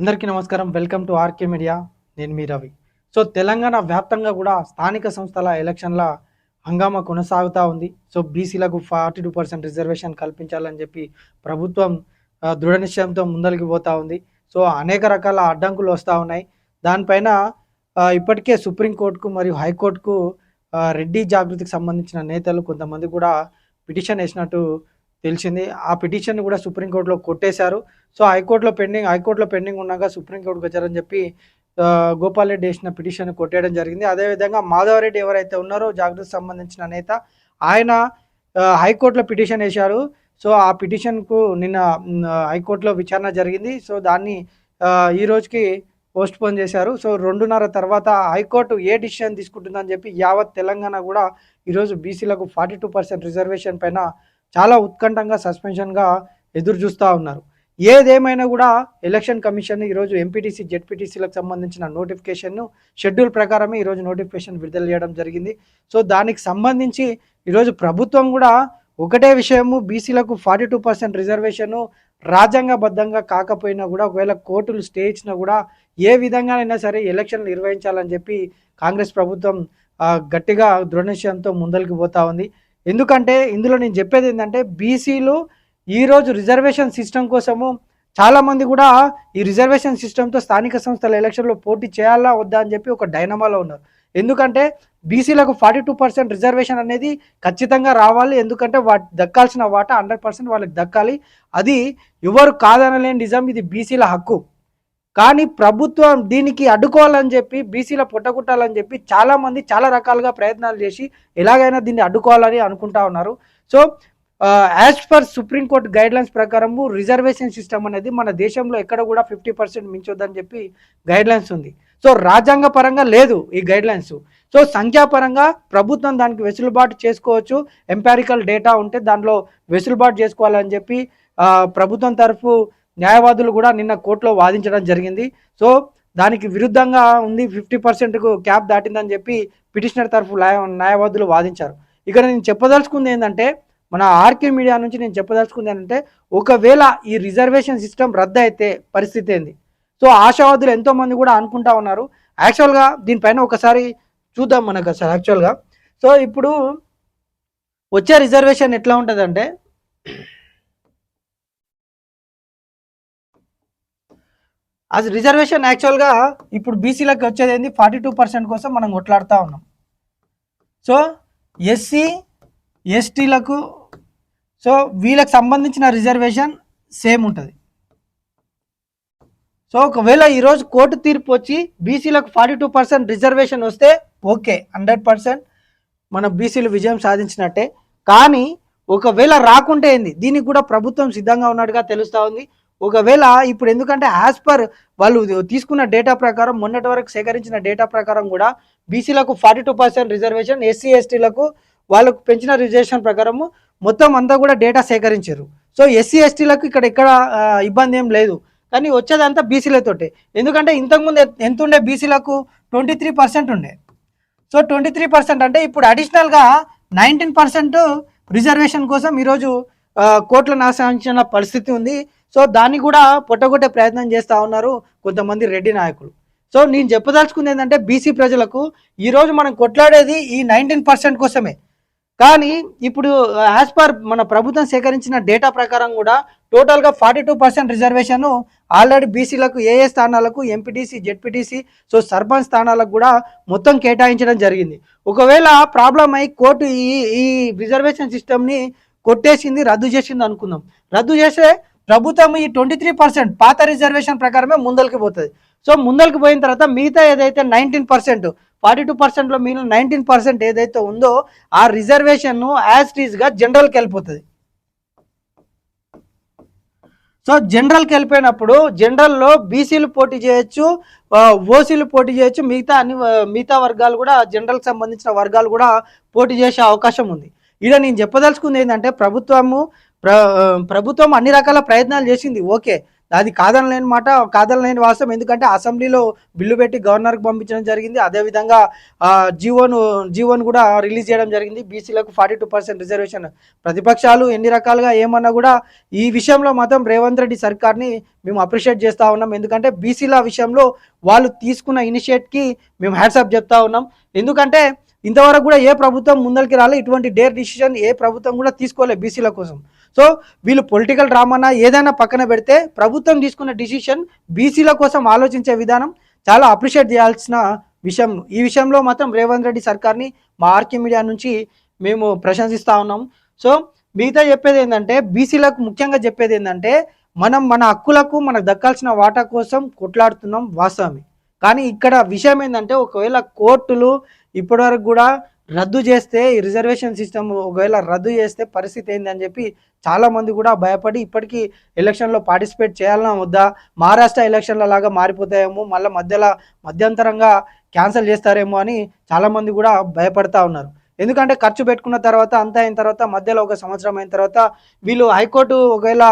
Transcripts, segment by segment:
అందరికీ నమస్కారం. Welcome to RK media. నేను మీ రవి. సో తెలంగాణ వ్యాప్తంగా కూడా స్థానిక సంస్థల ఎలక్షన్ల హంగామా కొనసాగుతూ ఉంది. సో బీసీలకు ఫార్టీ టూ పర్సెంట్ రిజర్వేషన్ కల్పించాలని చెప్పి ప్రభుత్వం దృఢ నిశ్చయంతో ముందరికి పోతూ ఉంది. సో అనేక రకాల అడ్డంకులు వస్తూ ఉన్నాయి. దానిపైన ఇప్పటికే సుప్రీంకోర్టుకు మరియు హైకోర్టుకు రెడ్డి జాగృతికి సంబంధించిన నేతలు కొంతమంది కూడా పిటిషన్ వేసినట్టు తెలిసింది. ఆ పిటిషన్ కూడా సుప్రీంకోర్టులో కొట్టేశారు. సో హైకోర్టులో పెండింగ్ హైకోర్టులో పెండింగ్ ఉన్నాక సుప్రీంకోర్టుకు వచ్చారని చెప్పి గోపాల్ రెడ్డి వేసిన పిటిషన్ కొట్టేయడం జరిగింది. అదేవిధంగా మాధవరెడ్డి ఎవరైతే ఉన్నారో జాగ్రత్త సంబంధించిన నేత ఆయన హైకోర్టులో పిటిషన్ వేశారు. సో ఆ పిటిషన్కు నిన్న హైకోర్టులో విచారణ జరిగింది. సో దాన్ని ఈ రోజుకి పోస్ట్ పోన్ చేశారు. సో రెండున్నర తర్వాత హైకోర్టు ఏ డిసిషన్ తీసుకుంటుందని చెప్పి యావత్ తెలంగాణ కూడా ఈరోజు బీసీలకు ఫార్టీ టూ పర్సెంట్ రిజర్వేషన్ పైన చాలా ఉత్కంఠంగా సస్పెన్షన్గా ఎదురు చూస్తూ ఉన్నారు. ఏదేమైనా కూడా ఎలక్షన్ కమిషన్ ఈరోజు ఎంపీటీసీ జెడ్పీటీసీలకు సంబంధించిన నోటిఫికేషన్ను షెడ్యూల్ ప్రకారమే ఈరోజు నోటిఫికేషన్ విడుదల చేయడం జరిగింది. సో దానికి సంబంధించి ఈరోజు ప్రభుత్వం కూడా ఒకటే విషయము బీసీలకు ఫార్టీ టూ పర్సెంట్ రిజర్వేషను రాజ్యాంగబద్ధంగా కాకపోయినా కూడా ఒకవేళ కోర్టులు స్టే ఇచ్చినా కూడా ఏ విధంగానైనా సరే ఎలక్షన్లు నిర్వహించాలని చెప్పి కాంగ్రెస్ ప్రభుత్వం గట్టిగా దృఢనిశ్చయంతో ముందరికి పోతా ఉంది. ఎందుకంటే ఇందులో నేను చెప్పేది ఏంటంటే బీసీలు ఈరోజు రిజర్వేషన్ సిస్టమ్ కోసము చాలామంది కూడా ఈ రిజర్వేషన్ సిస్టంతో స్థానిక సంస్థల ఎలక్షన్లో పోటీ చేయాలా వద్దా అని చెప్పి ఒక డైనమాలో ఉన్నారు. ఎందుకంటే బీసీలకు ఫార్టీ టూ పర్సెంట్ రిజర్వేషన్ అనేది ఖచ్చితంగా రావాలి. ఎందుకంటే వా దక్కాల్సిన వాటా హండ్రెడ్ పర్సెంట్ వాళ్ళకి దక్కాలి. అది ఎవరు కాదనలేని నిజం. ఇది బీసీల హక్కు. కానీ ప్రభుత్వం దీనికి అడ్డుకోవాలని చెప్పి బీసీల పుట్టగుట్టాలని చెప్పి చాలామంది చాలా రకాలుగా ప్రయత్నాలు చేసి ఎలాగైనా దీన్ని అడ్డుకోవాలని అనుకుంటా ఉన్నారు. So as per supreme court guidelines ప్రకారము రిజర్వేషన్ సిస్టమ్ అనేది మన దేశంలో ఎక్కడ కూడా ఫిఫ్టీ పర్సెంట్ మించొద్దని చెప్పి గైడ్లైన్స్ ఉంది. సో రాజ్యాంగ పరంగా లేదు ఈ గైడ్లైన్స్ సో సంఖ్యాపరంగా ప్రభుత్వం దానికి వెసులుబాటు చేసుకోవచ్చు. ఎంపారికల్ డేటా ఉంటే దాంట్లో వెసులుబాటు చేసుకోవాలని చెప్పి ప్రభుత్వం తరఫు న్యాయవాదులు కూడా నిన్న కోర్టులో వాదించడం జరిగింది. సో దానికి విరుద్ధంగా ఉంది ఫిఫ్టీ పర్సెంట్కు క్యాప్ దాటిందని చెప్పి పిటిషనర్ తరఫు న్యాయవాదులు వాదించారు. ఇక్కడ నేను చెప్పదలుచుకుంది ఏంటంటే మన ఆర్కే మీడియా నుంచి నేను చెప్పదలుచుకుంది ఏంటంటే ఒకవేళ ఈ రిజర్వేషన్ సిస్టమ్ రద్దు అయితే పరిస్థితి ఏంది? సో ఆశావాదులు ఎంతోమంది కూడా అనుకుంటా ఉన్నారు. యాక్చువల్గా దీనిపైన ఒకసారి చూద్దాం మనకు అసలు యాక్చువల్గా. సో ఇప్పుడు వచ్చే రిజర్వేషన్ ఎట్లా ఉంటుందంటే అది రిజర్వేషన్ యాక్చువల్గా ఇప్పుడు బీసీలకు వచ్చేది ఏంది? ఫార్టీ టూ పర్సెంట్ కోసం మనం కొట్లాడుతూ ఉన్నాం. సో ఎస్సీ ఎస్టీలకు సో వీళ్ళకి సంబంధించిన రిజర్వేషన్ సేమ్ ఉంటుంది. సో ఒకవేళ ఈరోజు కోర్టు తీర్పు వచ్చి బీసీలకు ఫార్టీ టూ పర్సెంట్ రిజర్వేషన్ వస్తే ఓకే హండ్రెడ్ పర్సెంట్ మన బీసీలు విజయం సాధించినట్టే. కానీ ఒకవేళ రాకుంటే ఏంది? దీనికి కూడా ప్రభుత్వం సిద్ధంగా ఉన్నట్టుగా తెలుస్తూ ఉంది. ఒకవేళ ఇప్పుడు ఎందుకంటే యాజ్ పర్ వాళ్ళు తీసుకున్న డేటా ప్రకారం మొన్నటి వరకు సేకరించిన డేటా ప్రకారం కూడా బీసీలకు forty two percent reservation SC ఎస్టీలకు వాళ్ళకు పెంచిన రిజర్వేషన్ ప్రకారము మొత్తం అంతా కూడా డేటా సేకరించారు. సో ఎస్సీ ఎస్టీలకు ఇక్కడ ఎక్కడ ఇబ్బంది ఏం లేదు. కానీ వచ్చేదంతా బీసీలతోటే ఎందుకంటే ఇంతకుముందు ఎంత ఉండే బీసీలకు ట్వంటీ త్రీ పర్సెంట్ ఉండే. సో ట్వంటీ త్రీ పర్సెంట్ అంటే ఇప్పుడు అడిషనల్గా నైన్టీన్ పర్సెంట్ రిజర్వేషన్ కోసం ఈరోజు కోట్ల నాశించిన పరిస్థితి ఉంది. సో దాన్ని కూడా పొట్టగొట్టే ప్రయత్నం చేస్తూ ఉన్నారు కొంతమంది రెడ్డి నాయకులు. సో నేను చెప్పదలుచుకుంది ఏంటంటే బీసీ ప్రజలకు ఈరోజు మనం కొట్లాడేది ఈ నైన్టీన్ పర్సెంట్ కోసమే. కానీ ఇప్పుడు యాజ్ పర్ మన ప్రభుత్వం సేకరించిన డేటా ప్రకారం కూడా టోటల్గా forty two percent reservation already బీసీలకు ఏఏ స్థానాలకు ఎంపీటీసీ జెడ్పీటీసీ సో సర్పంచ్ స్థానాలకు కూడా మొత్తం కేటాయించడం జరిగింది. ఒకవేళ ప్రాబ్లం అయి కోర్టు ఈ ఈ రిజర్వేషన్ సిస్టమ్ని కొట్టేసింది రద్దు చేసింది అనుకుందాం. రద్దు చేస్తే ప్రభుత్వం ఈ ట్వంటీ త్రీ పర్సెంట్ పాత రిజర్వేషన్ ప్రకారమే ముందలకి పోతుంది. సో ముందలకి పోయిన తర్వాత మిగతా ఏదైతే నైన్టీన్ పర్సెంట్ ఫార్టీ టూ పర్సెంట్లో మిగిలిన నైన్టీన్ పర్సెంట్ ఏదైతే ఉందో ఆ రిజర్వేషన్ యాజ్ టీజ్గా జనరల్కి వెళ్ళిపోతుంది. సో జనరల్కి వెళ్ళిపోయినప్పుడు జనరల్లో బీసీలు పోటీ చేయొచ్చు ఓసీలు పోటీ చేయొచ్చు మిగతా అన్ని మిగతా వర్గాలు కూడా జనరల్కి సంబంధించిన వర్గాలు కూడా పోటీ చేసే అవకాశం ఉంది. ఇలా నేను చెప్పదలుచుకుంది ఏంటంటే ప్రభుత్వము ప్ర ప్రభుత్వం అన్ని రకాల ప్రయత్నాలు చేసింది. ఓకే అది కాదనలేని మాట కాదనలేని వాస్తవం. ఎందుకంటే అసెంబ్లీలో బిల్లు పెట్టి గవర్నర్కి పంపించడం జరిగింది. అదేవిధంగా జీవోను జీవోను కూడా రిలీజ్ చేయడం జరిగింది. బీసీలకు ఫార్టీ టూ పర్సెంట్ రిజర్వేషన్. ప్రతిపక్షాలు ఎన్ని రకాలుగా ఏమన్నా కూడా ఈ విషయంలో మాత్రం రేవంత్ రెడ్డి సర్కార్ని మేము అప్రిషియేట్ చేస్తూ ఉన్నాం. ఎందుకంటే బీసీల విషయంలో వాళ్ళు తీసుకున్న ఇనిషియేట్కి మేము హ్యాట్సప్ చెప్తా ఉన్నాం. ఎందుకంటే ఇంతవరకు కూడా ఏ ప్రభుత్వం ముందరికి రాలే ఇటువంటి డేర్ డిసిషన్ ఏ ప్రభుత్వం కూడా తీసుకోలే బీసీల కోసం. సో వీళ్ళు పొలిటికల్ డ్రామానా ఏదైనా పక్కన పెడితే ప్రభుత్వం తీసుకున్న డిసిషన్ బీసీల కోసం ఆలోచించే విధానం చాలా అప్రిషియేట్ చేయాల్సిన విషయం. ఈ విషయంలో మాత్రం రేవంత్ రెడ్డి సర్కార్ని మా ఆర్కే మీడియా నుంచి మేము ప్రశంసిస్తూ ఉన్నాం. సో మిగతా చెప్పేది ఏంటంటే బీసీలకు ముఖ్యంగా చెప్పేది ఏంటంటే మనం మన హక్కులకు మనకు దక్కాల్సిన వాటా కోసం కొట్లాడుతున్నాం వాస్తవమే. కానీ ఇక్కడ విషయం ఏంటంటే ఒకవేళ కోర్టులు ఇప్పటివరకు కూడా రద్దు చేస్తే ఈ రిజర్వేషన్ సిస్టమ్ ఒకవేళ రద్దు చేస్తే పరిస్థితి ఏంది అని చెప్పి చాలామంది కూడా భయపడి ఇప్పటికీ ఎలక్షన్లో పార్టిసిపేట్ చేయాలన్నా వద్దా? మహారాష్ట్ర ఎలక్షన్ల లాగా మారిపోతాయేమో మళ్ళీ మధ్యలో మధ్యంతరంగా క్యాన్సిల్ చేస్తారేమో అని చాలామంది కూడా భయపడతా ఉన్నారు. ఎందుకంటే ఖర్చు పెట్టుకున్న తర్వాత అంతా అయిన తర్వాత మధ్యలో ఒక సంవత్సరం అయిన తర్వాత వీళ్ళు హైకోర్టు ఒకవేళ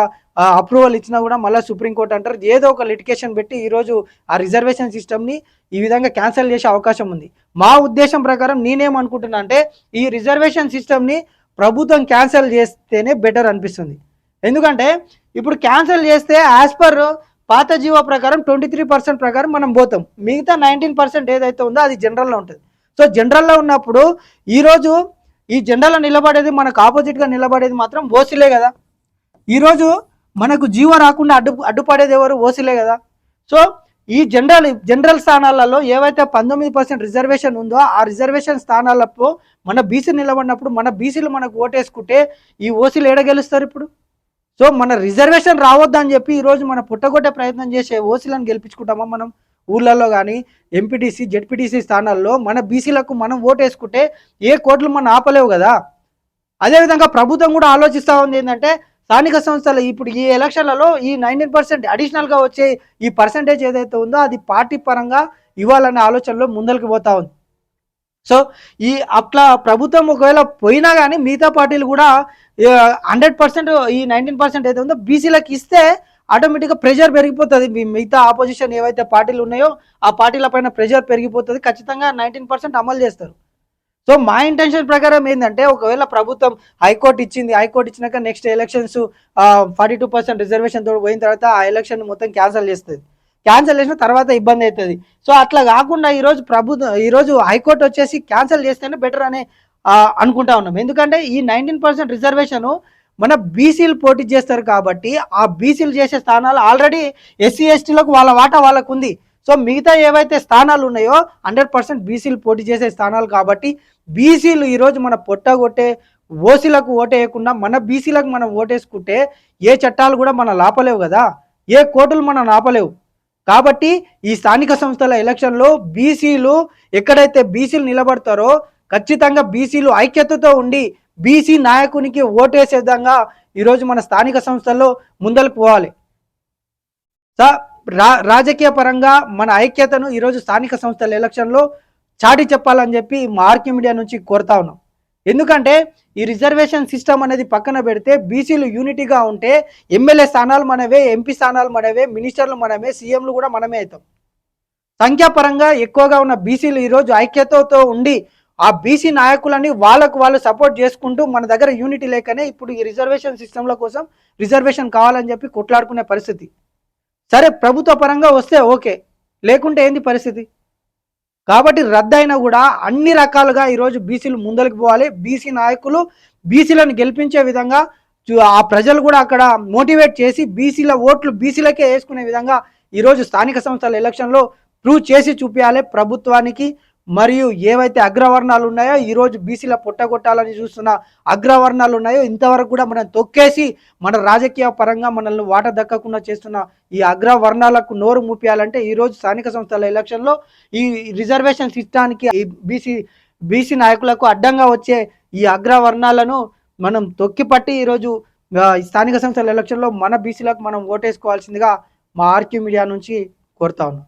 అప్రూవల్ ఇచ్చినా కూడా మళ్ళీ సుప్రీంకోర్టు అంటారు. ఏదో ఒక లిటికేషన్ పెట్టి ఈరోజు ఆ రిజర్వేషన్ సిస్టమ్ని ఈ విధంగా క్యాన్సిల్ చేసే అవకాశం ఉంది. మా ఉద్దేశం ప్రకారం నేనేమనుకుంటున్నా అంటే ఈ రిజర్వేషన్ సిస్టమ్ని ప్రభుత్వం క్యాన్సిల్ చేస్తేనే బెటర్ అనిపిస్తుంది. ఎందుకంటే ఇప్పుడు క్యాన్సిల్ చేస్తే యాజ్ పర్ పాత జీవో ప్రకారం ట్వంటీ త్రీ పర్సెంట్ ప్రకారం మనం పోతాం. మిగతా నైన్టీన్ పర్సెంట్ ఏదైతే ఉందో అది జనరల్లో ఉంటుంది. సో జనరల్లో ఉన్నప్పుడు ఈరోజు ఈ జనరల్లో నిలబడేది మనకు ఆపోజిట్గా నిలబడేది మాత్రం ఓసీలే కదా. ఈరోజు మనకు జీవ రాకుండా అడ్డు అడ్డుపడేది ఎవరు? ఓసీలే కదా. సో ఈ జనరల్ జనరల్ స్థానాలలో ఏవైతే పంతొమ్మిది పర్సెంట్ రిజర్వేషన్ ఉందో ఆ రిజర్వేషన్ స్థానాలప్పుడు మన బీసీ నిలబడినప్పుడు మన బీసీలు మనకు ఓటేసుకుంటే ఈ ఓసీలు ఏడ గెలుస్తారు ఇప్పుడు? సో మన రిజర్వేషన్ రావద్దని చెప్పి ఈరోజు మన పుట్టగొట్టే ప్రయత్నం చేసే ఓసీలను గెలిపించుకుంటామా మనం? ఊళ్ళల్లో కానీ ఎంపీటీసీ జెడ్పీటీసీ స్థానాల్లో మన బీసీలకు మనం ఓటేసుకుంటే ఏ కోట్లు మనం ఆపలేవు కదా. అదేవిధంగా ప్రభుత్వం కూడా ఆలోచిస్తూ ఉంది ఏంటంటే స్థానిక సంస్థలు ఇప్పుడు ఈ ఎలక్షన్లలో ఈ నైన్టీన్ పర్సెంట్ అడిషనల్గా వచ్చే ఈ పర్సంటేజ్ ఏదైతే ఉందో అది పార్టీ పరంగా ఇవ్వాలనే ఆలోచనలో ముందరికి పోతా ఉంది. సో ఈ అట్లా ప్రభుత్వం ఒకవేళ పోయినా కానీ మిగతా పార్టీలు కూడా హండ్రెడ్ పర్సెంట్ ఈ నైన్టీన్ పర్సెంట్ అయితే ఉందో బీసీలకు ఇస్తే ఆటోమేటిక్గా ప్రెషర్ పెరిగిపోతుంది. మిగతా ఆపోజిషన్ ఏవైతే పార్టీలు ఉన్నాయో ఆ పార్టీల పైన ప్రెషర్ పెరిగిపోతుంది. ఖచ్చితంగా నైన్టీన్ పర్సెంట్ అమలు చేస్తారు. సో మా ఇంటెన్షన్ ప్రకారం ఏంటంటే ఒకవేళ ప్రభుత్వం హైకోర్టు ఇచ్చింది హైకోర్టు ఇచ్చినాక next elections forty two percent reservation తోడు పోయిన తర్వాత ఆ ఎలక్షన్ మొత్తం క్యాన్సిల్ చేస్తుంది. క్యాన్సిల్ చేసిన తర్వాత ఇబ్బంది అవుతుంది సో అట్లా కాకుండా ఈరోజు ప్రభుత్వం ఈరోజు హైకోర్టు వచ్చేసి క్యాన్సిల్ చేస్తేనే బెటర్ అని అనుకుంటా ఉన్నాం. ఎందుకంటే ఈ నైన్టీన్ పర్సెంట్ రిజర్వేషన్ మన బీసీలు పోటీ చేస్తారు కాబట్టి ఆ బీసీలు చేసే స్థానాలు ఆల్రెడీ ఎస్సీ ఎస్టీలకు వాళ్ళ వాటా వాళ్ళకు ఉంది సో మిగతా ఏవైతే స్థానాలు ఉన్నాయో హండ్రెడ్ పర్సెంట్ బీసీలు పోటీ చేసే స్థానాలు కాబట్టి బీసీలు ఈరోజు మన పొట్టగొట్టే ఓసీలకు ఓటేయకుండా మన బీసీలకు మనం ఓటేసుకుంటే ఏ చట్టాలు కూడా మన లాపలేవు కదా. ఏ కోర్టులు మనం ఆపలేవు కాబట్టి ఈ స్థానిక సంస్థల ఎలక్షన్లో బీసీలు ఎక్కడైతే బీసీలు నిలబడతారో ఖచ్చితంగా బీసీలు ఐక్యతతో ఉండి బీసీ నాయకునికి ఓటేసే విధంగా ఈరోజు మన స్థానిక సంస్థల్లో ముందలు పోవాలి. సార్ రా రాజకీయ పరంగా మన ఐక్యతను ఈరోజు స్థానిక సంస్థల ఎలక్షన్లో చాటి చెప్పాలని చెప్పి మా మీడియా నుంచి కోరుతా ఉన్నాం. ఎందుకంటే ఈ రిజర్వేషన్ సిస్టమ్ అనేది పక్కన పెడితే బీసీలు యూనిటీగా ఉంటే ఎమ్మెల్యే స్థానాలు మనవే ఎంపీ స్థానాలు మనవే మినిస్టర్లు మనమే సీఎంలు కూడా మనమే అవుతాం. సంఖ్యాపరంగా ఎక్కువగా ఉన్న బీసీలు ఈరోజు ఐక్యతతో ఉండి ఆ బీసీ నాయకులని వాళ్ళకు వాళ్ళు సపోర్ట్ చేసుకుంటూ మన దగ్గర యూనిటీ లేకనే ఇప్పుడు ఈ రిజర్వేషన్ సిస్టమ్ల కోసం రిజర్వేషన్ కావాలని చెప్పి కొట్లాడుకునే పరిస్థితి. సరే ప్రభుత్వ పరంగా వస్తే ఓకే. లేకుంటే ఏంది పరిస్థితి? కాబట్టి రద్దయినా కూడా అన్ని రకాలుగా ఈరోజు బీసీలు ముందరికి పోవాలి. బీసీ నాయకులు బీసీలను గెలిపించే విధంగా ఆ ప్రజలు కూడా అక్కడ మోటివేట్ చేసి బీసీల ఓట్లు బీసీలకే వేసుకునే విధంగా ఈరోజు స్థానిక సంస్థల ఎలక్షన్లో ప్రూవ్ చేసి చూపించాలి ప్రభుత్వానికి. మరియు ఏవైతే అగ్రవర్ణాలు ఉన్నాయో ఈరోజు బీసీల పొట్టగొట్టాలని చూస్తున్న అగ్రవర్ణాలు ఉన్నాయో ఇంతవరకు కూడా మనం తొక్కేసి మన రాజకీయ పరంగా మనల్ని వాట దక్కకుండా చేస్తున్న ఈ అగ్రవర్ణాలకు నోరు మూపియాలంటే ఈరోజు స్థానిక సంస్థల ఎలక్షన్లో ఈ రిజర్వేషన్ సిస్టానికి ఈ బీసీ బీసీ నాయకులకు అడ్డంగా వచ్చే ఈ అగ్రవర్ణాలను మనం తొక్కిపట్టి ఈరోజు స్థానిక సంస్థల ఎలక్షన్లో మన బీసీలకు మనం ఓటేసుకోవాల్సిందిగా మా ఆర్క్యూ మీడియా నుంచి కోరుతా ఉన్నాం.